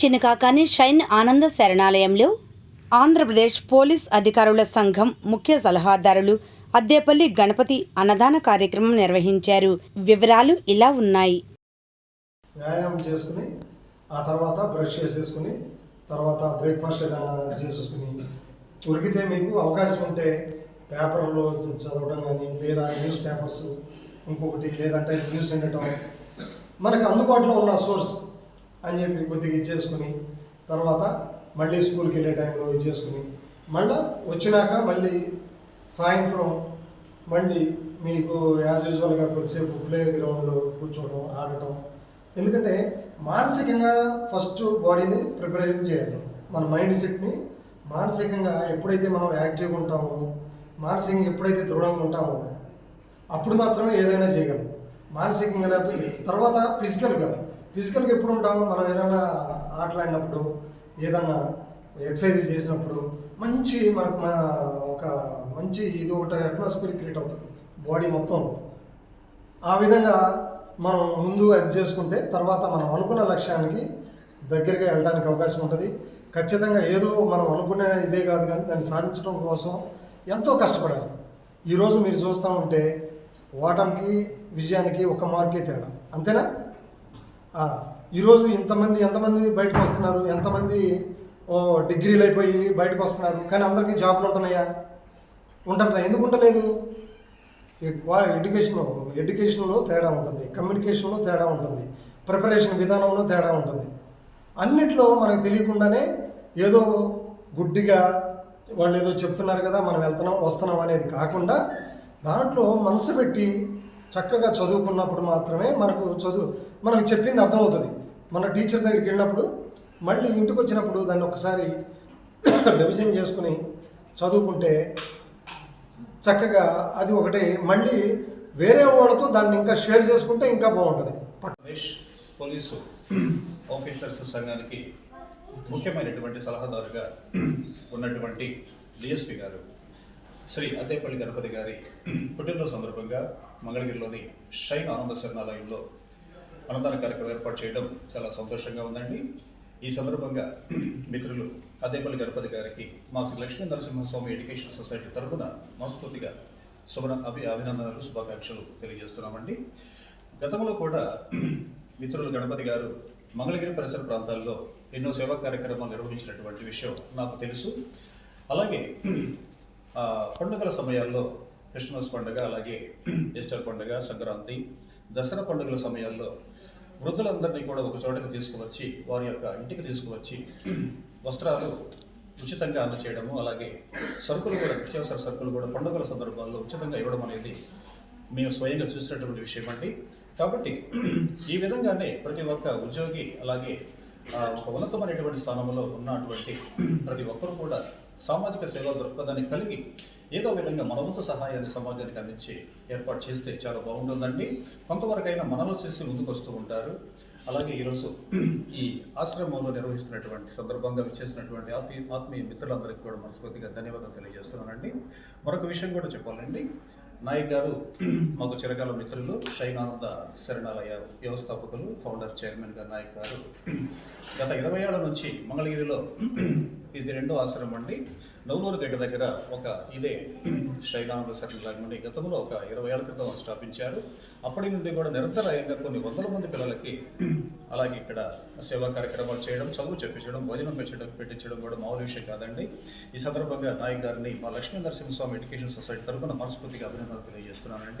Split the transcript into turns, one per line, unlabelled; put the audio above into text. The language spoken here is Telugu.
చిన్నకాకాని షైన్ ఆనంద శరణాలయంలో ఆంధ్రప్రదేశ్ పోలీస్ అధికారుల సంఘం ముఖ్య సలహాదారులు అద్దేపల్లి గణపతి అన్నదాన కార్యక్రమం నిర్వహించారు. వివరాలు ఇలా ఉన్నాయి.
వ్యాయామం చేసుకుని ఆ తర్వాత బ్రష్ చేసేసుకుని తర్వాత బ్రేక్ఫాస్ట్ ఏదైనా చేసేసుకుని దొరికితే మీకు అవకాశం ఉంటే పేపర్లో చదవడం కానీ లేదా న్యూస్ పేపర్స్ ఇంకొకటి లేదంటే న్యూస్ వినటం మనకు అందుబాటులో ఉన్న సోర్స్ అని చెప్పి కొద్దిగా ఇచ్చేసుకుని తర్వాత మళ్ళీ స్కూల్కి వెళ్ళే టైంలో ఇచ్చేసుకుని మళ్ళీ వచ్చినాక మళ్ళీ సాయంత్రం మళ్ళీ మీకు యాజ్ యూజువల్గా కొద్దిసేపు ప్లే గ్రౌండ్లో కూర్చోవడం ఆడటం. ఎందుకంటే మానసికంగా ఫస్ట్ బాడీని ప్రిపరేషన్ చేయాలి. మన మైండ్ సెట్ని మానసికంగా ఎప్పుడైతే మనం యాక్టివ్గా ఉంటామో మానసికంగా ఎప్పుడైతే దృఢంగా ఉంటామో అప్పుడు మాత్రమే ఏదైనా చేయగలం. మానసికంగా లేకపోతే తర్వాత ఫిజికల్గా ఫిజికల్గా ఎప్పుడు ఉంటాము? మనం ఏదైనా ఆటలాడినప్పుడు ఏదన్నా ఎక్సర్సైజ్ చేసినప్పుడు మంచి మనకు మన ఒక మంచి ఇది ఒకటి అట్మాస్ఫియర్ క్రియేట్ అవుతుంది. బాడీ మొత్తం. ఆ విధంగా మనం ముందు అది చేసుకుంటే తర్వాత మనం అనుకున్న లక్ష్యానికి దగ్గరగా వెళ్ళడానికి అవకాశం ఉంటుంది. ఖచ్చితంగా ఏదో మనం అనుకునే ఇదే కాదు కానీ దాన్ని సాధించడం కోసం ఎంతో కష్టపడాలి. ఈరోజు మీరు చూస్తూ ఉంటే ఓటమికి విజయానికి ఒక మార్కే తేడా. అంతేనా? ఈరోజు ఇంతమంది ఎంతమంది బయటకు వస్తున్నారు? ఎంతమంది డిగ్రీలు అయిపోయి బయటకు వస్తున్నారు? కానీ అందరికీ జాబ్లు ఉంటున్నాయా? ఉంటున్నాయి? ఎందుకు ఉండలేదు ఎడ్యుకేషన్ ఎడ్యుకేషన్లో తేడా ఉంటుంది కమ్యూనికేషన్లో తేడా ఉంటుంది ప్రిపరేషన్ విధానంలో తేడా ఉంటుంది. అన్నిట్లో మనకు తెలియకుండానే ఏదో గుడ్డిగా వాళ్ళు ఏదో చెప్తున్నారు కదా మనం వెళ్తున్నాం వస్తున్నాం అనేది కాకుండా దాంట్లో మనసు పెట్టి చక్కగా చదువుకున్నప్పుడు మాత్రమే మనకు చదువు మనకు చెప్పింది అర్థమవుతుంది. మన టీచర్ దగ్గరికి వెళ్ళినప్పుడు మళ్ళీ ఇంటికి వచ్చినప్పుడు దాన్ని ఒకసారి రివిజన్ చేసుకుని చదువుకుంటే చక్కగా అది ఒకటి. మళ్ళీ వేరే వాళ్ళతో దాన్ని ఇంకా షేర్ చేసుకుంటే ఇంకా బాగుంటుంది.
పోలీసు ఆఫీసర్స్ సంఘానికి ముఖ్యమైనటువంటి సలహాదారుగా ఉన్నటువంటి డిఎస్పి గారు శ్రీ అద్దేపల్లి గణపతి గారి పుట్టినరోజు సందర్భంగా మంగళగిరిలోని షైన్ ఆనంద శరణాలయంలో అన్నదాన కార్యక్రమం ఏర్పాటు చేయడం చాలా సంతోషంగా ఉందండి. ఈ సందర్భంగా మిత్రులు అద్దేపల్లి గణపతి గారికి మా శ్రీ లక్ష్మీ నరసింహస్వామి ఎడ్యుకేషన్ సొసైటీ తరఫున మనస్ఫూర్తిగా శుభ అభి అభినందనలు శుభాకాంక్షలు తెలియజేస్తున్నామండి. గతంలో కూడా మిత్రులు గణపతి గారు మంగళగిరి పరిసర ప్రాంతాల్లో ఎన్నో సేవా కార్యక్రమాలు నిర్వహించినటువంటి విషయం నాకు తెలుసు. అలాగే పండుగల సమయాల్లో క్రిస్మస్ పండుగ అలాగే ఈస్టర్ పండుగ సంక్రాంతి దసరా పండుగల సమయాల్లో వృద్ధులందరినీ కూడా ఒక చోటకి తీసుకువచ్చి వారి యొక్క ఇంటికి తీసుకువచ్చి వస్త్రాలు ఉచితంగా అందచేయడము అలాగే సరుకులు కూడా నిత్యావసర సరుకులు కూడా పండుగల సందర్భాల్లో ఉచితంగా ఇవ్వడం అనేది మేము స్వయంగా చూసినటువంటి విషయం అండి. కాబట్టి ఈ విధంగానే ప్రతి ఒక్క ఉద్యోగి అలాగే ఒక ఉన్నతమైనటువంటి స్థానంలో ఉన్నటువంటి ప్రతి ఒక్కరు కూడా సామాజిక సేవా దృక్పథాన్ని కలిగి ఏదో విధంగా మనవంతు సహాయాన్ని సమాజానికి అందించి ఏర్పాటు చేస్తే చాలా బాగుంటుందండి. కొంతవరకైనా మనలో చేసి ముందుకొస్తూ ఉంటారు. అలాగే ఈరోజు ఈ ఆశ్రమంలో నిర్వహిస్తున్నటువంటి సందర్భంగా విచ్చేసినటువంటి ఆత్మీ ఆత్మీయ మిత్రులందరికీ కూడా మనస్ఫూర్తిగా ధన్యవాదాలు తెలియజేస్తున్నానండి. మరొక విషయం కూడా చెప్పాలండి. నాయక్ గారు మాకు చిరకాల మిత్రులు షైనానంద శరణాలయ వ్యవస్థాపకులు ఫౌండర్ చైర్మన్ గారు నాయక్ గారు. గత ఇరవై ఏళ్ళ నుంచి మంగళగిరిలో ఇది రెండో ఆశ్రమం అండి. నవలూరు గడ్డ దగ్గర ఒక ఇదే శైలానంద సర్కిల్ అనమాట గతంలో ఒక ఇరవై ఏళ్ళ క్రితం స్థాపించారు. అప్పటి నుండి కూడా నిరంతరాయంగా కొన్ని వందల మంది పిల్లలకి అలాగే ఇక్కడ సేవా కార్యక్రమాలు చేయడం చదువు చెప్పించడం భోజనం పెట్టడం పెట్టించడం కూడా మామూలు విషయం కాదండి. ఈ సందర్భంగా నాయక్ గారిని మా లక్ష్మీ నరసింహస్వామి ఎడ్యుకేషన్ సొసైటీ తరఫున మనస్ఫూర్తిగా అభినందనలు తెలియజేస్తున్నానండి.